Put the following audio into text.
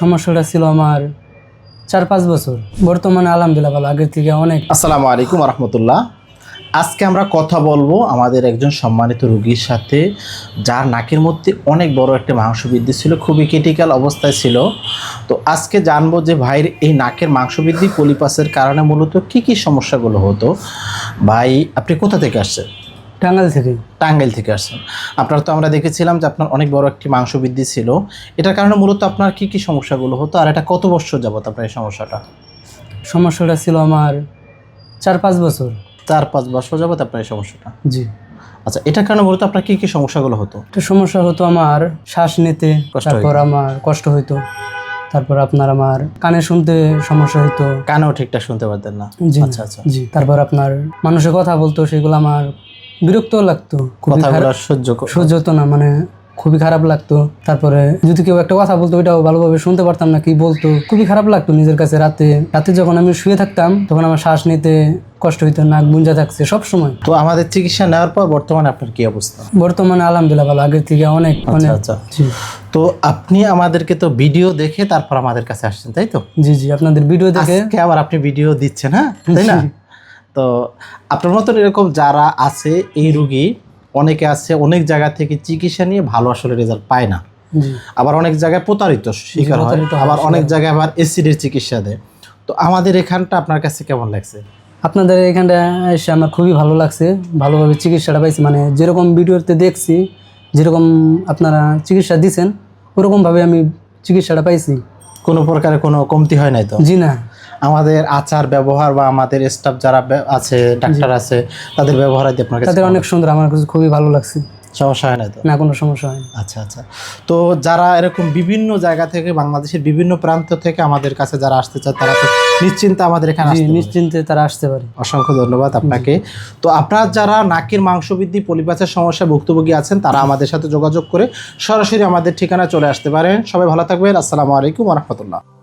সমস্যাটা ছিল আমার চার পাঁচ বছর। বর্তমানে আলহামদুলিল্লাহ ভালো, আগের থেকে অনেক। আসসালামু আলাইকুম রহমতুল্লাহ আজকে আমরা কথা বলব আমাদের একজন সম্মানিত রুগীর সাথে, যার নাকের মধ্যে অনেক বড় একটা মাংস বৃদ্ধি ছিল, খুবই ক্রিটিক্যাল অবস্থায় ছিল। তো আজকে জানব যে ভাইয়ের এই নাকের মাংস বৃদ্ধি পলিপাসের কারণে মূলত কি কি সমস্যাগুলো হতো। ভাই, আপনি কোথা থেকে আসছেন? টাঙ্গাল থেকে? টাঙ্গাইল থেকে আসছেন। আপনার তো আমরা দেখেছিলাম যে আপনার অনেক বড় একটি মাংস বৃদ্ধি ছিল। এটার কারণে মূলত আপনার কি কি সমস্যাগুলো হতো আর এটা কত বছর যাবত আপনার এই সমস্যাটা? সমস্যাটা ছিল আমার চার পাঁচ বছর। চার পাঁচ বছর যাবত আপনার এই সমস্যাটা? জি। আচ্ছা এটার কারণে মূলত আপনার কি কি সমস্যাগুলো হতো? একটা সমস্যা হতো আমার শ্বাস নিতে তারপর আমার কষ্ট হইতো তারপর আপনার আমার কানে শুনতে সমস্যা হইতো। কানেও ঠিকঠাক শুনতে পারতেন না। জি আচ্ছা আচ্ছা। জি তারপর আপনার মানুষের কথা বলতো সেগুলো আমার বিরক্ত লাগতো খুবই খারাপ সহ্য সহ্য হতো না মানে খুবই খারাপ লাগতো। তারপরে যদি কেউ একটা কথা বলতো ওইটাও ভালোভাবে শুনতে পারতাম না কি বলতো। খুবই খারাপ লাগতো নিজের কাছে রাতে। রাতে যখন আমি শুয়ে থাকতাম তখন আমার শ্বাস নিতে কষ্ট হইতো নাক গুঞ্জা থাকছে সব সময়। তো আমাদের চিকিৎসা নেওয়ার পর বর্তমানে আপনার কি অবস্থা? বর্তমানে আলহামদুলিল্লাহ ভালো আগের থেকে অনেক অনেক। আচ্ছা। তো আপনি আমাদেরকে তো ভিডিও দেখে তারপর আমাদের কাছে আসছেন তাই তো? জি জি আপনাদের ভিডিও দেখে আজকে আবার আপনি ভিডিও দিচ্ছেন হ্যাঁ? তাই না? তো আপনার মতন এরকম যারা আছে এই রুগী অনেকে আছে অনেক জায়গা থেকে চিকিৎসা নিয়ে ভালো আসলে রেজাল্ট পায় না। আবার অনেক জায়গায় প্রতারিত শিকার হয় আবার অনেক জায়গায় আবার এসিডের চিকিৎসা দেয়। তো আমাদের এখানটা আপনার কাছে কেমন লাগছে? আপনাদের এখানটা এসে আমার খুবই ভালো লাগছে ভালোভাবে চিকিৎসাটা পাইছি। মানে যেরকম ভিডিওতে দেখছি যেরকম আপনারা চিকিৎসা দিছেন ওরকমভাবে আমি চিকিৎসাটা পাইছি। কোনো প্রকারে কোনো কমতি হয় নাই তো? জি না। আমাদের আচার ব্যবহার বা আমাদের স্টাফ যারা আছে ডাক্তার আছে তাদের ব্যবহার আদি আপনার কাছে তাদের অনেক সুন্দর আমার কাছে খুবই ভালো লাগছে। সমস্যা হয় না তো? না কোনো সমস্যা হয় আচ্ছা আচ্ছা। তো যারা এরকম বিভিন্ন জায়গা থেকে বাংলাদেশের বিভিন্ন প্রান্ত থেকে আমাদের কাছে যারা আসতে চায় তারা তো নিশ্চিন্তে আমাদের এখানে। নিশ্চিন্তে তারা আসতে পারে। অসংখ্য ধন্যবাদ আপনাকে। তো আপনার যারা নাকের মাংস বৃদ্ধি পলিপাসের সমস্যায় ভুক্তভোগী আছেন তারা আমাদের সাথে যোগাযোগ করে সরাসরি আমাদের ঠিকানা চলে আসতে পারেন। সবাই ভালো থাকবেন। আসসালামু আলাইকুম রহমতুল্লাহ।